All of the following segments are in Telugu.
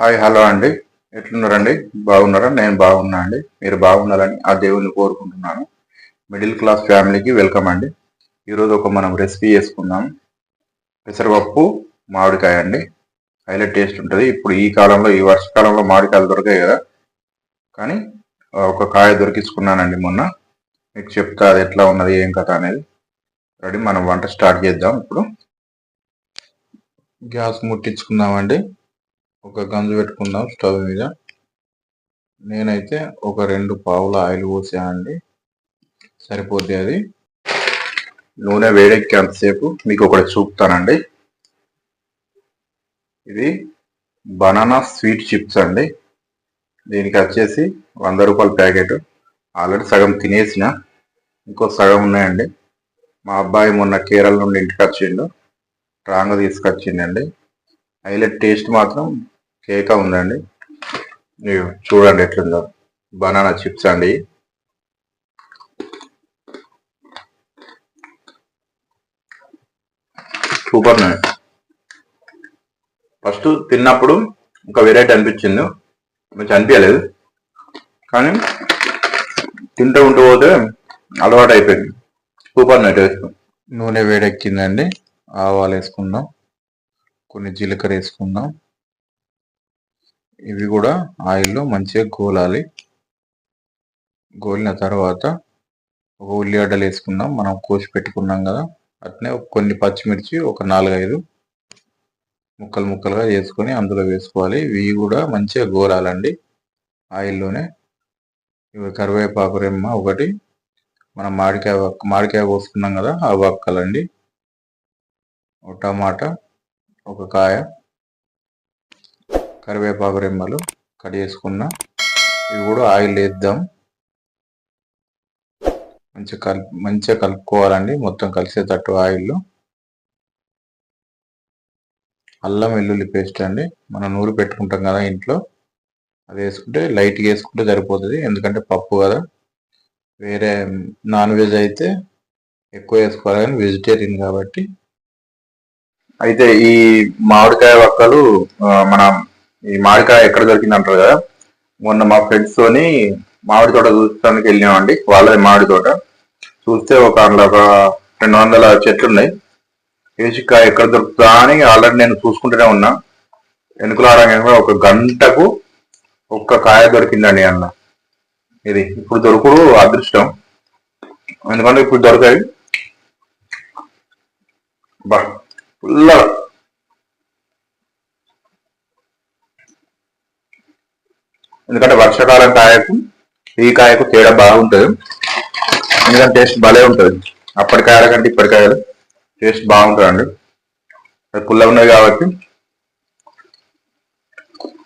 హాయ్ హలో అండి. ఎట్లున్నారండి? బాగున్నారా? నేను బాగున్నా అండి. మీరు బాగుండాలని ఆ దేవుని కోరుకుంటున్నాను. మిడిల్ క్లాస్ ఫ్యామిలీకి వెల్కమ్ అండి. ఈరోజు ఒక మనం రెసిపీ చేసుకుందాం. పెసరపప్పు మామిడికాయ అండి. హైలైట్ టేస్ట్ ఉంటుంది. ఇప్పుడు ఈ కాలంలో ఈ వర్షకాలంలో మామిడికాయలు దొరకాయి కదా. కానీ ఒక కాయ దొరికించుకున్నానండి మొన్న. మీకు చెప్తా అది ఎట్లా ఉన్నది ఏం కథ అనేది. రెడీ మనం వంట స్టార్ట్ చేద్దాం ఇప్పుడు. గ్యాస్ ముట్టించుకుందామండి. ఒక గంజు పెట్టుకుందాం స్టవ్ మీద. నేనైతే ఒక రెండు పావుల ఆయిల్ పోసానండి. సరిపోద్ది అది. నూనె వేడెక్కేంతసేపు మీకు ఒకటి చూపుతానండి. ఇది బనానా స్వీట్ చిప్స్ అండి. దీనికి వచ్చేసి వంద రూపాయల ప్యాకెట్. ఆల్రెడీ సగం తినేసిన. ఇంకో సగం ఉన్నాయండి. మా అబ్బాయి మొన్న కేరళ నుండి ఇంటికి వచ్చిండు. రాంగ్ తీసుకొచ్చిండండి. హైలైట్ టేస్ట్ మాత్రం కేక ఉందండి. చూడండి ఎట్లుందో. బనానా చిప్స్ అండి. సూపర్ ఫస్ట్ తిన్నప్పుడు ఒక వెరైటీ అనిపించింది. మంచి అనిపించలేదు. కానీ తింటూ ఉంటూ పోతే అలవాటు అయిపోయింది. Super nice taste. నూనె వేడెక్కిందండి. ఆవాలు వేసుకుందాం. కొన్ని జీలకర్ర వేసుకుందాం. ఇవి కూడా ఆయిల్లో మంచిగా గోలాలి. గోలిన తర్వాత ఒక ఉల్లిగడ్డలు వేసుకుందాం. మనం కోసి పెట్టుకున్నాం కదా. అట్నే కొన్ని పచ్చిమిర్చి ఒక నాలుగైదు ముక్కలు ముక్కలుగా వేసుకొని అందులో వేసుకోవాలి. ఇవి కూడా మంచిగా గోలాలండి. ఆయిల్లోనే ఇవి కరివేపాకు రెమ్మ ఒకటి. మనం మామిడికాయ వక్క- మామిడికాయ కోసుకున్నాం కదా ఆ వక్కలండి. ఒక టమాటా ఒక కాయ. కరివేపాకు రెమ్మలు కట్ చేసుకున్న. ఇవి కూడా ఆయిల్ వేద్దాం. మంచిగా కల్ మంచిగా కలుపుకోవాలండి. మొత్తం కలిసేటట్టు ఆయిల్లో. అల్లం వెల్లుల్లి పేస్ట్ అండి. మనం నూరు పెట్టుకుంటాం కదా ఇంట్లో. అది వేసుకుంటే లైట్గా వేసుకుంటే సరిపోతుంది. ఎందుకంటే పప్పు కదా. వేరే నాన్ వెజ్ అయితే ఎక్కువ వేసుకోవాలి కానీ వెజిటేరియన్ కాబట్టి. అయితే ఈ మామిడికాయ వక్కలు మన ఈ మామిడికాయ ఎక్కడ దొరికింది అంటారు కదా? మొన్న మా ఫ్రెండ్స్ తోని మామిడి తోట చూస్తానికి వెళ్ళామండి వాళ్ళది మామిడి తోట. చూస్తే ఒక అందులో ఒక రెండు వందల చెట్లు ఉన్నాయి. ఏసికాయ ఎక్కడ దొరుకుతుందా అని ఆల్రెడీ నేను చూసుకుంటూనే ఉన్నా. వెనుకలాడగా ఒక గంటకు ఒక్క కాయ దొరికిందండి అన్న. ఇది ఇప్పుడు దొరకడు అదృష్టం. ఎందుకంటే ఇప్పుడు దొరకాయి బా ఫుల్గా ఎందుకంటే వర్షాకాలం కాయకు ఈ కాయకు తేడా బాగుంటుంది. ఎందుకంటే టేస్ట్ భలే ఉంటుంది. అప్పటి కాయల కంటే ఇప్పటి కాయలు టేస్ట్ బాగుంటుంది అండి అది పుల్ల ఉన్నది కాబట్టి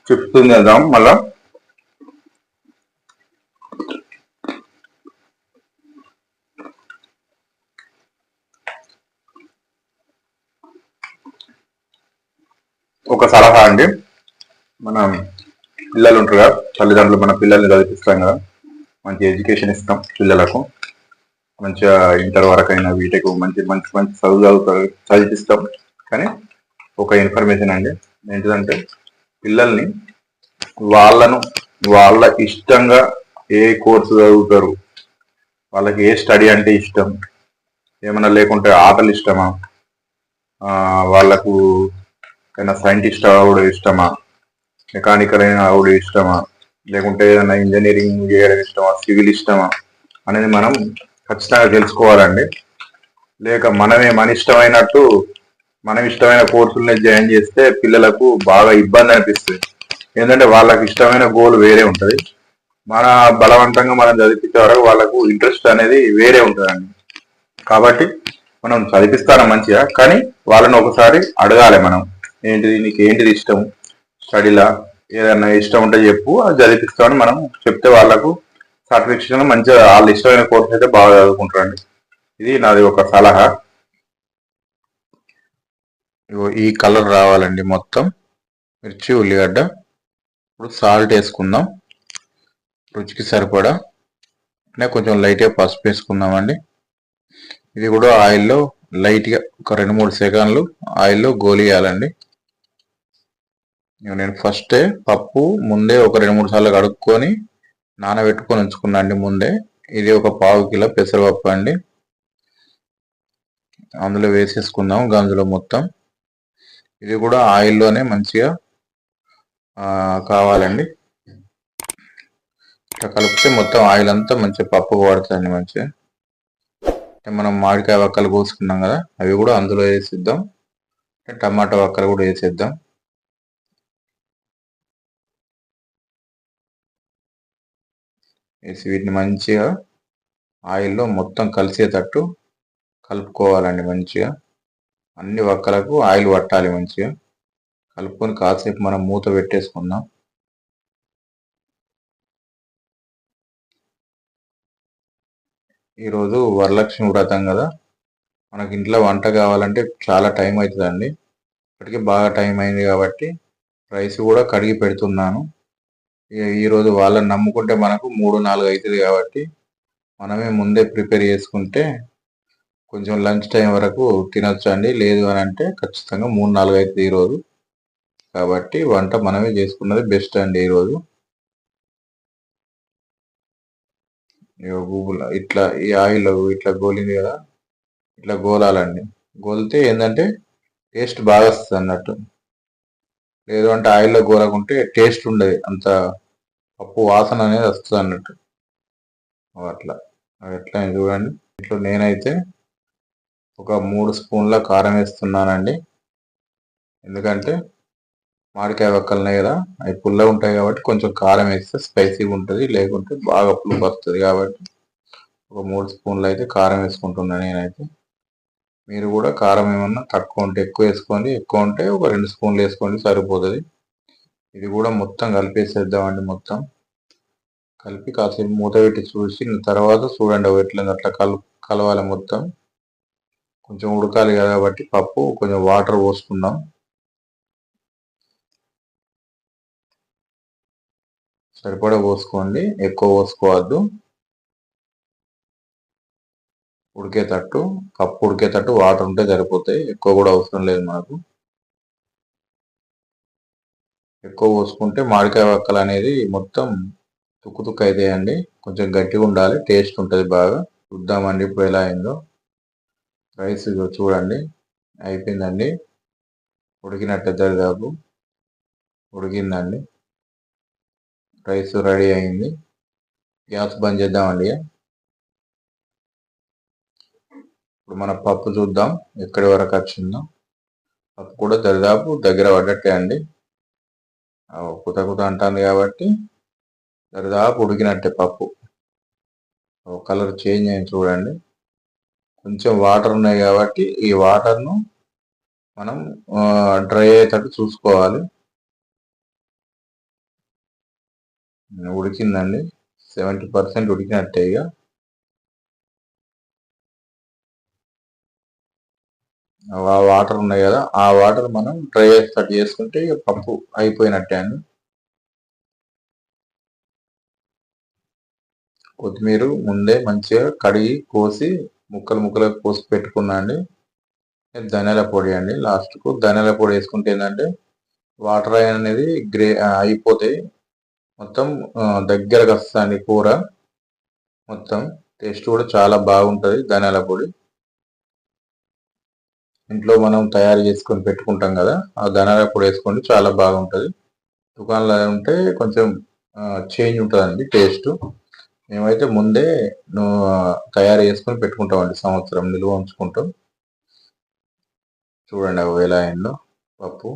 చెప్తుంది వెళ్దాం మళ్ళా. ఒక సలహా అండి. మనం పిల్లలు ఉంటారు కదా తల్లిదండ్రులు మన పిల్లల్ని చదివిస్తాం కదా. మంచి ఎడ్యుకేషన్ ఇస్తాం పిల్లలకు. మంచిగా ఇంటర్ వరకు అయినా వీటికి మంచి మంచి మంచి చదువు చదువుతారు చదివిస్తాం కానీ ఒక ఇన్ఫర్మేషన్ అండి. ఏంటిదంటే పిల్లల్ని వాళ్ళను వాళ్ళ ఇష్టంగా ఏ కోర్సు చదువుతారు? వాళ్ళకి ఏ స్టడీ అంటే ఇష్టం? ఏమైనా లేకుంటే ఆటలు ఇష్టమా? వాళ్ళకు ఏదైనా సైంటిస్ట్ అవడం ఇష్టమా? మెకానికల్ అయిన ఆవిడ ఇష్టమా? లేకుంటే ఏదైనా ఇంజనీరింగ్ చేయడం ఇష్టమా సివిల్ ఇష్టమా అనేది మనం ఖచ్చితంగా తెలుసుకోవాలండి. లేక మనమే మన ఇష్టమైనట్టు మనం ఇష్టమైన కోర్సులనే జాయిన్ చేస్తే పిల్లలకు బాగా ఇబ్బంది అనిపిస్తుంది. ఏంటంటే వాళ్ళకి ఇష్టమైన గోల్ వేరే ఉంటుంది. మన బలవంతంగా మనం చదివించే వరకు వాళ్ళకు ఇంట్రెస్ట్ అనేది వేరే ఉంటుందండి. కాబట్టి మనం చదివిస్తాను మంచిగా కానీ వాళ్ళని ఒకసారి అడగాలి మనం. ఏంటిది నీకు ఏంటిది ఇష్టం? స్టడీలా? ఏదైనా ఇష్టం ఉంటే చెప్పు అది చదివిస్తామని మనం చెప్తే వాళ్ళకు సర్టిఫికేషన్ మంచిగా వాళ్ళ ఇష్టమైన కోర్స్ అయితే బాగా చదువుకుంటారండి. ఇది నాది ఒక సలహా. ఈ కలర్ రావాలండి మొత్తం. మిర్చి ఉల్లిగడ్డ. ఇప్పుడు సాల్ట్ వేసుకుందాం. రుచికి సరిపడా. అంటే కొంచెం లైట్గా పసుపు వేసుకుందామండి. ఇది కూడా ఆయిల్లో లైట్గా ఒక రెండు మూడు సెకండ్లు ఆయిల్లో గోలియాలండి. నేను ఫస్టే పప్పు ముందే ఒక రెండు మూడు సార్లు కడుక్కొని నానబెట్టుకొని ఉంచుకున్నా అండి ముందే. ఇది ఒక పావు కిలో పెసరపప్పు అండి. అందులో వేసేసుకుందాం గంజులో మొత్తం. ఇది కూడా ఆయిల్లోనే మంచిగా కావాలండి. ఇట్లా కలిపితే మొత్తం ఆయిల్ అంతా మంచిగా పప్పు పడుతుందండి మంచిగా. మనం మామిడికాయ వక్కలు కోసుకున్నాం కదా అవి కూడా అందులో వేసిద్దాం. టమాటా వక్కలు కూడా వేసేద్దాం. వేసి వీటిని మంచిగా ఆయిల్లో మొత్తం కలిసేటట్టు కలుపుకోవాలండి మంచిగా. అన్ని వక్కలకు ఆయిల్ పట్టాలి మంచిగా. కలుపుకొని కాసేపు మనం మూత పెట్టేసుకుందాం. ఈరోజు వరలక్ష్మి వ్రతం కదా. మనకి ఇంట్లో వంట కావాలంటే చాలా టైం అవుతుందండి. ఇప్పటికీ బాగా టైం అయింది కాబట్టి రైస్ కూడా కడిగి పెడుతున్నాను. ఈరోజు వాళ్ళని నమ్ముకుంటే మనకు మూడు నాలుగు అవుతుంది కాబట్టి మనమే ముందే ప్రిపేర్ చేసుకుంటే కొంచెం లంచ్ టైం వరకు తినొచ్చు అండి. లేదు అని అంటే ఖచ్చితంగా మూడు నాలుగు అవుతుంది ఈరోజు కాబట్టి వంట మనమే చేసుకున్నది బెస్ట్ అండి ఈరోజు గూగుల్ ఇట్లా ఈ ఆయిల్ ఇట్లా గోలింది కదా ఇట్లా గోలాలండి. గోలితే ఏంటంటే టేస్ట్ బాగా వస్తుంది అన్నట్టు. లేదు అంటే ఆయిల్లో గోలకుంటే టేస్ట్ ఉండదు. అంత పప్పు వాసన అనేది వస్తుంది అన్నట్టు. అట్లా. ఎట్లా చూడండి. ఇట్లా నేనైతే ఒక మూడు స్పూన్ల కారం వేస్తున్నానండి. ఎందుకంటే మామిడికాయ వక్కలున్నాయి కదా అవి పుల్ల ఉంటాయి కాబట్టి కొంచెం కారం వేస్తే స్పైసీగా ఉంటుంది. లేకుంటే బాగా పులుపు వస్తుంది కాబట్టి ఒక మూడు స్పూన్లు అయితే కారం వేసుకుంటున్నాను నేనైతే. మీరు కూడా కారం ఏమన్నా తక్కువ ఉంటే ఎక్కువ వేసుకోండి ఎక్కువ ఉంటే ఒక రెండు స్పూన్లు వేసుకోండి సరిపోతుంది. ఇది కూడా మొత్తం కలిపేసేద్దామండి మొత్తం. కలిపి కాసేపు మూత పెట్టి చూసి తర్వాత చూడండి ఎట్లా అట్లా కలు కలవాలి మొత్తం. కొంచెం ఉడకాలి కాబట్టి పప్పు కొంచెం వాటర్ పోసుకుందాం. సరిపడా పోసుకోండి ఎక్కువ పోసుకోవద్దు. ఉడికేటట్టు కప్పు ఉడికేటట్టు వాటర్ ఉంటే సరిపోతాయి. ఎక్కువ కూడా అవసరం లేదు మనకు ఎక్కువ పోసుకుంటే మామిడికాయ వక్కలు అనేది మొత్తం తుక్కు తుక్కు అవుతాయండి కొంచెం గట్టిగా ఉండాలి. టేస్ట్ ఉంటుంది బాగా. చూద్దామండి ఇప్పుడు ఎలా అయిందో. రైస్ చూడండి. అయిపోయిందండి. ఉడికినట్టు దరిదాపు. ఉడికిందండి. రైస్ రెడీ అయింది. గ్యాస్ బంద్ చేద్దామండి ఇప్పుడు మన పప్పు చూద్దాం. ఎక్కడి వరకు వచ్చిందో. పప్పు కూడా దరిదాపు దగ్గర పడ్డట్టే అండి. కుత కుత అంటుంది కాబట్టి దరిదాపు ఉడికినట్టే పప్పు. కలర్ చేంజ్ అయింది చూడండి. కొంచెం వాటర్ ఉన్నాయి కాబట్టి ఈ వాటర్ను మనం డ్రై అయ్యేటట్టు చూసుకోవాలి. ఉడికిందండి. సెవెంటీ పర్సెంట్ ఉడికినట్టే ఇక. వాటర్ ఉన్నాయి కదా ఆ వాటర్ మనం డ్రై అయ్యేటట్టు చేసుకుంటే పప్పు అయిపోయినట్టే అండి. కొత్తిమీర ముందే మంచిగా కడిగి కోసి ముక్కలు ముక్కలు కోసి పెట్టుకున్నా అండి. ధనియాల పొడి అండి లాస్ట్కు ధనియాల పొడి వేసుకుంటే ఏంటంటే వాటర్ అనేది గ్రే అయిపోతాయి మొత్తం దగ్గరకు వస్తుంది కూర. మొత్తం టేస్ట్ కూడా చాలా బాగుంటుంది ధనియాల పొడి. ఇంట్లో మనం తయారు చేసుకొని పెట్టుకుంటాం కదా ఆ ధనియాల పొడి వేసుకోండి చాలా బాగుంటుంది. దుకాణంలో ఉంటే కొంచెం చేంజ్ ఉంటుందండి టేస్ట్ మేమైతే ముందే తయారు చేసుకొని పెట్టుకుంటామండి సంవత్సరం నిల్వ ఉంచుకుంటాం. చూడండి అవి ఎలా అయిందో పప్పు.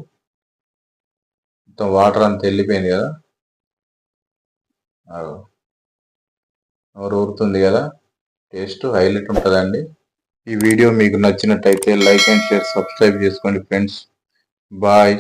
మొత్తం వాటర్ అంతా వెళ్ళిపోయింది కదా. నోరు ఊరుతుంది కదా. టేస్ట్ హైలైట్ ఉంటుందండి. ఈ వీడియో మీకు నచ్చినట్టయితే లైక్ అండ్ షేర్ సబ్స్క్రైబ్ చేసుకోండి ఫ్రెండ్స్. బాయ్.